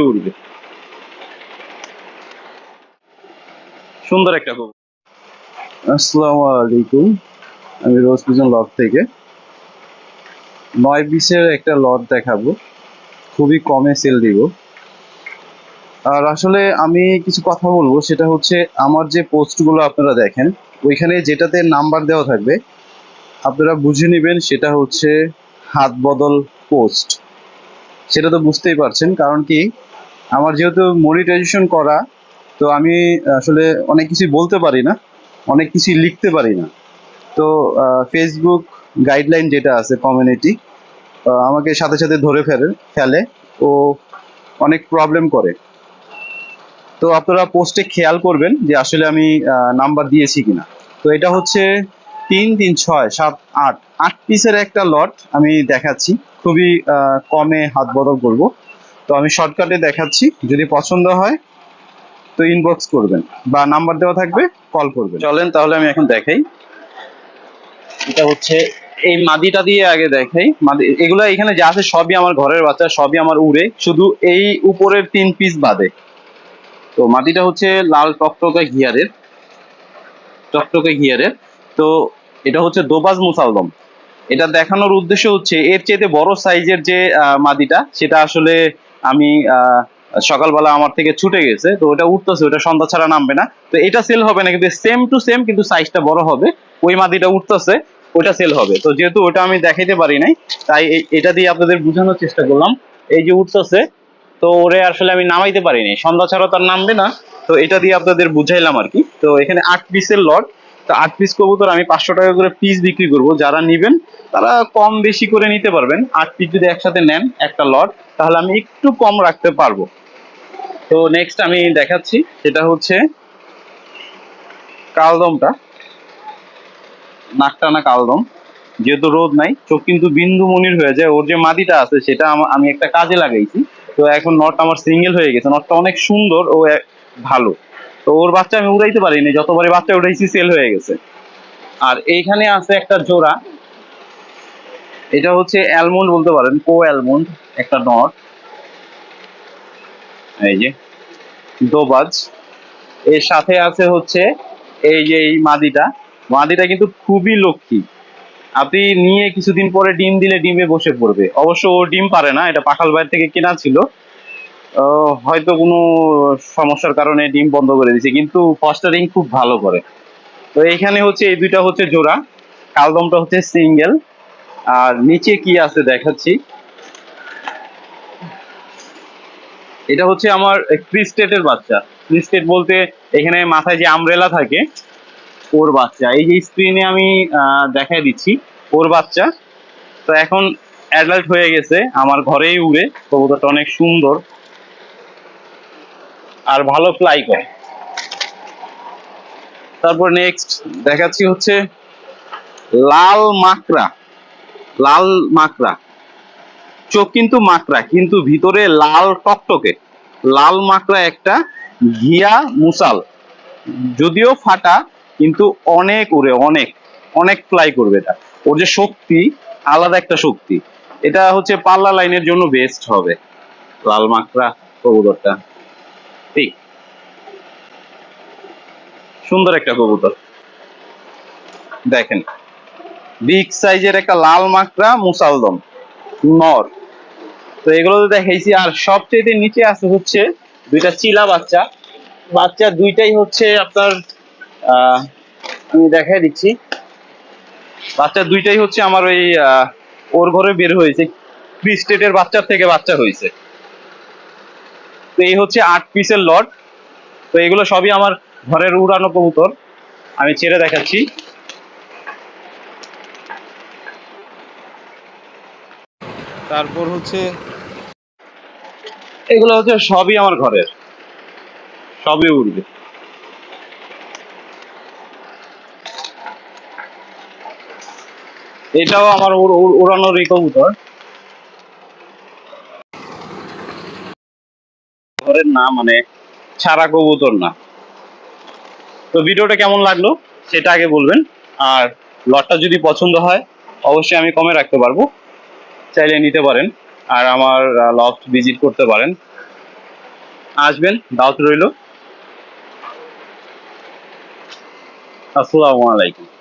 উড়বে সুন্দর একটা কবুতর আসসালামু আলাইকুম। আমি রোজ পিজন লট থেকে। নয় বিশের একটা লট দেখাবো। খুবই কমে সেল দিব। আর আসলে আমি কিছু কথা বলব, সেটা হচ্ছে আমার যে পোস্টগুলো আপনারা দেখেন, ওইখানে যেটাতে নাম্বার দেওয়া থাকবে, আপনারা বুঝে নেবেন সেটা হচ্ছে হাত বদল পোস্ট। সেটা তো বুঝতেই পারছেন, কারণ কি আমার যেহেতু মনিটাইজেশন করা, তো আমি আসলে অনেক কিছু বলতে পারি না, অনেক কিছু লিখতে পারি না। তো ফেসবুক গাইডলাইন যেটা আছে কমিউনিটি আমাকে সাথে সাথে ধরে ফেলে ফেলে, ও অনেক প্রবলেম করে। তো আপনারা পোস্টে খেয়াল করবেন যে আসলে আমি নাম্বার দিয়েছি কিনা। তো এটা হচ্ছে তিন তিন ছয় সাত আট আট পিসের একটা লট আমি দেখাচ্ছি। খুবই কমে হাত বদল করব। তো আমি শর্টকাটে দেখাচ্ছি, যদি পছন্দ হয়, তো ইনবক্স করবেন বা নাম্বার দেওয়া থাকবে কল করবেন। চলেন, তাহলে আমি এখন দেখাই। এটা হচ্ছে, এই মাদিটা দিয়ে আগে দেখাই। মাদি, এগুলো এখানে যা আছে সবই আমার ঘরের বাচ্চা, সবই আমার উড়ে। শুধু এই উপরের তিন পিস বাদে। তো মাটিটা হচ্ছে লাল টকটকে ঘিয়ারের। টকটকে ঘিয়ারের। তো এটা হচ্ছে দোবাজ মুসালদম এটা দেখানোর উদ্দেশ্য হচ্ছে এর চেয়ে বড় সাইজের যে মাদিটা, সেটা আসলে আমি সকালবেলা আমার থেকে ছুটে গেছে, তো ওটা উঠতেছে, ওটা সন্ধ্যা ছাড়া নামবে না। তো এটা সেল হবে না, কিন্তু সেম টু সেম কিন্তু সাইজটা বড় হবে। ওই মাদিটা উঠতেছে, ওটা সেল হবে। তো যেহেতু ওটা আমি দেখাইতে পারি নাই, তাই এটা দিয়ে আপনাদের বোঝানোর চেষ্টা করলাম। এই যে উঠতেছে, তো ওরে আসলে আমি নামাইতে পারিনি। সন্ধ্যা ছাড়া তার নামবে না। তো এটা দিয়ে আপনাদের বুঝাইলাম আর কি। তো এখানে আট পিসের লট তো আট পিস কবুতর আমি পাঁচশো টাকা করে পিস বিক্রি করব। যারা নিবেন, তারা কম বেশি করে নিতে পারবেন। আট পিস যদি একসাথে নেন একটা লট তাহলে আমি একটু কম রাখতে পারব। তো নেক্সট আমি দেখাচ্ছি, সেটা হচ্ছে কালদমটা। নাকটানা কালদম, যেহেতু রোদ নাই, চোখ কিন্তু বিন্দু মনির হয়ে যায়। ওর যে মাদিটা আছে, সেটা আমি একটা কাজে লাগাইছি। তো এখন নট আমার সিঙ্গেল হয়ে গেছে নটটা অনেক সুন্দর, ও ভালো। তো ওর বাচ্চা আমি উড়াইতে পারিনি, যতবারই বাচ্চা উড়াইছি সেল হয়ে গেছে। আর এইখানে আছে একটা জোড়া। এটা হচ্ছে অ্যালমন্ড বলতে পারেন কো অ্যালমন্ড একটা নট। এই যে দোবাজ এর সাথে আছে হচ্ছে এই যে এই মাদিটা। মাদিটা কিন্তু খুবই লক্ষ্মী। আপনি নিয়ে কিছুদিন পরে ডিম দিলে ডিমে বসে পড়বে। অবশ্য ও ডিম পারে না, এটা পাখাল বাইর থেকে কেনা ছিল। হয়তো কোনো সমস্যার কারণে ডিম বন্ধ করে দিয়েছে, কিন্তু ফস্টারিং খুব ভালো করে। তো এখানে হচ্ছে, এই দুইটা হচ্ছে জোড়া, কালদমটা হচ্ছে সিঙ্গেল। আর নিচে কি আছে দেখাচ্ছি? এটা হচ্ছে আমার ক্রিস্টেটের বাচ্চা। ক্রিস্টেট বলতে এখানে মাথায় যে আমব্রেলা থাকে, ওর বাচ্চা। এই যে স্ক্রিনে আমি দেখাই দিচ্ছি, ওর বাচ্চা। তো এখন অ্যাডাল্ট হয়ে গেছে, আমার ঘরেই উড়ে, কবুতরটা অনেক সুন্দর। আর ভালো ফ্লাই করে। তারপর নেক্সট দেখাচ্ছি হচ্ছে লাল মাকড়া। লাল মাকড়া। চোখ কিন্তু মাকড়া, কিন্তু ভিতরে লাল টকটকে। লাল মাকড়া একটা ঘিয়া মুসাল। যদিও ফাটা, কিন্তু অনেক উড়ে অনেক অনেক ফ্লাই করবে এটা। ওর যে শক্তি, আলাদা একটা শক্তি। এটা হচ্ছে পাল্লা লাইনের জন্য বেস্ট হবে। লাল মাকড়া, কবুতরটা। ঠিক সুন্দর একটা কবুতর। দেখেন বিগ সাইজের একটা লাল মাকড়া মুসালদম, নর। তো এগুলো তো আর সবচেয়ে নিচে আছে হচ্ছে দুইটা চিলা বাচ্চা। বাচ্চা দুইটাই হচ্ছে আপনার আমি দেখাই দিচ্ছি। বাচ্চা দুইটাই হচ্ছে আমার ওই ওর ঘরে বের হয়েছে। ক্রিস্টেটের বাচ্চার থেকে বাচ্চা হয়েছে। এই হচ্ছে আট পিসের লট তো এগুলো সবই আমার ঘরের উড়ানো কবুতর। আমি ছেড়ে দেখাচ্ছি। তারপর হচ্ছে এগুলো হচ্ছে সবই আমার ঘরের। সবই উড়বে। এটাও আমার উড়- উড়- উড়ানোর কবুতর। ঘরের না মানে ছাড়া কবুতর না। তো ভিডিওটা কেমন লাগল সেটা আগে বলবেন। আর লটটা যদি পছন্দ হয়, অবশ্যই আমি কমে রাখতে পারব। চাইলে নিতে পারেন আর আমার লফট ভিজিট করতে পারেন। আসবেন, দাওয়াত রইল। আসসালামু আলাইকুম।